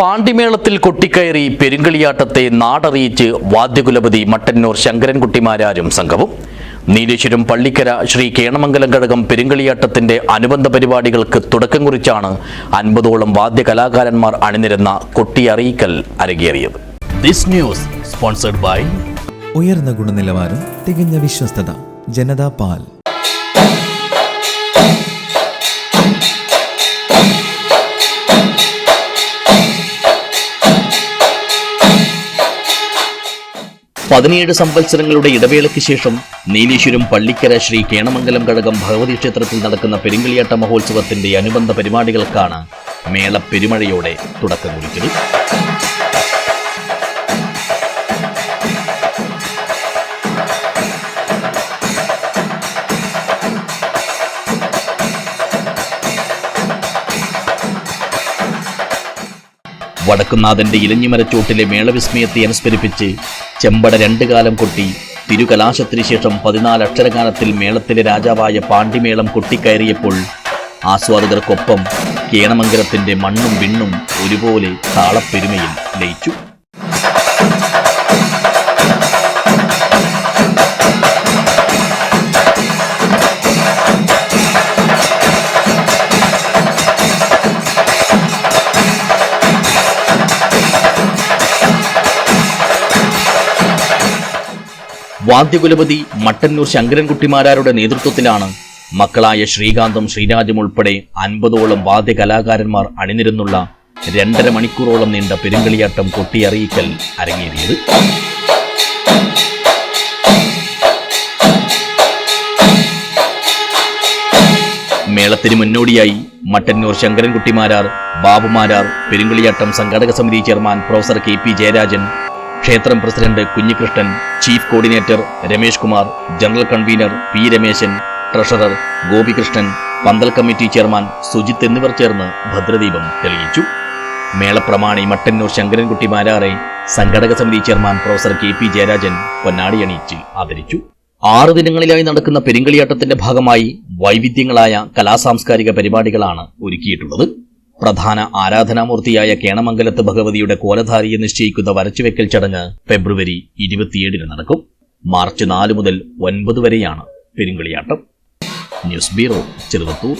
പാണ്ടിമേളത്തിൽ കൊട്ടിക്കയറി പെരുങ്കളിയാട്ടത്തെ നാടറിയിച്ച് വാദ്യകുലപതി മട്ടന്നൂർ ശങ്കരൻകുട്ടിമാരാരും സംഘവും. നീലേശ്വരം പള്ളിക്കര ശ്രീ കേണമംഗലം ഘടകം പെരുങ്കളിയാട്ടത്തിന്റെ അനുബന്ധ പരിപാടികൾക്ക് തുടക്കം കുറിച്ചാണ് അൻപതോളം വാദ്യകലാകാരന്മാർ അണിനിരന്ന കൊട്ടിയറിയിക്കൽ അരങ്ങേറിയത്. ദിസ് ന്യൂസ് സ്പോൺസർഡ് ബൈ ഉയർന്ന ഗുണനിലവാരം തികഞ്ഞ വിശ്വസ്തത ജനതാ പാൽ. പതിനേഴ് സംവത്സരങ്ങളുടെ ഇടവേളയ്ക്ക് ശേഷം നീലേശ്വരം പള്ളിക്കര ശ്രീ കേണമംഗലം ഘടകം ഭഗവതി ക്ഷേത്രത്തിൽ നടക്കുന്ന പെരുങ്കളിയാട്ട മഹോത്സവത്തിന്റെ അനുബന്ധ പരിപാടികൾക്കാണ് മേള പെരുമഴയോടെ തുടക്കം കുറിച്ചത് വടക്കുന്നാഥന്റെ ഇലഞ്ഞിമരച്ചോട്ടിലെ മേളവിസ്മയത്തെ അനുസ്മരിപ്പിച്ച് ചെമ്പട രണ്ടു കാലം കൊട്ടി തിരുകലാശത്തിനു ശേഷം പതിനാല് അക്ഷരഗാനത്തിൽ മേളത്തിലെ രാജാവായ പാണ്ഡിമേളം കൊട്ടിക്കയറിയപ്പോൾ ആസ്വാദകർക്കൊപ്പം കേണമംഗലത്തിന്റെ മണ്ണും വിണ്ണും ഒരുപോലെ താളപ്പെരുമയിൽ ലയിച്ചു. വാദ്യകുലപതി മട്ടന്നൂർ ശങ്കരൻകുട്ടിമാരാരുടെ നേതൃത്വത്തിലാണ് മക്കളായ ശ്രീകാന്തും ശ്രീരാജും ഉൾപ്പെടെ അൻപതോളം വാദ്യകലാകാരന്മാർ അണിനിരുന്നുള്ള രണ്ടര മണിക്കൂറോളം നീണ്ട പെരുങ്കളിയാട്ടം കൊട്ടിയറിയിക്കൽ അരങ്ങേറിയത്. മേളത്തിന് മുന്നോടിയായി മട്ടന്നൂർ ശങ്കരൻകുട്ടിമാരാർ ബാബുമാരാർ പെരുങ്കളിയാട്ടം സംഘാടക സമിതി chairman professor K P Jayarajan ക്ഷേത്രം president Kunhikrishnan chief coordinator Ramesh Kumar general convener P Rameshan treasurer Gopikrishnan പന്തൽ കമ്മിറ്റി ചെയർമാൻ സുജിത്ത് എന്നിവർ ചേർന്ന് ഭദ്രദീപം തെളിയിച്ചു. മേളപ്രമാണി മട്ടന്നൂർ ശങ്കരൻകുട്ടി മാരാറെ സംഘടക സമിതി chairman professor K P Jayarajan പൊന്നാടിയണിയിച്ച് ആദരിച്ചു. ആറ് ദിനങ്ങളിലായി നടക്കുന്ന പെരുങ്കളിയാട്ടത്തിന്റെ ഭാഗമായി വൈവിധ്യങ്ങളായ കലാസാംസ്കാരിക പരിപാടികളാണ് ഒരുക്കിയിട്ടുള്ളത്. പ്രധാന ആരാധനാമൂർത്തിയായ കേണമംഗലത്ത് ഭഗവതിയുടെ കോലധാരിയെ നിശ്ചയിക്കുന്ന വരച്ചുവെക്കൽ ചടങ്ങ് ഫെബ്രുവരി ഇരുപത്തിയേഴിന് നടക്കും. മാർച്ച് നാല് മുതൽ ഒൻപത് വരെയാണ് പെരുങ്കളിയാട്ടം. News bureau Cheruvathur.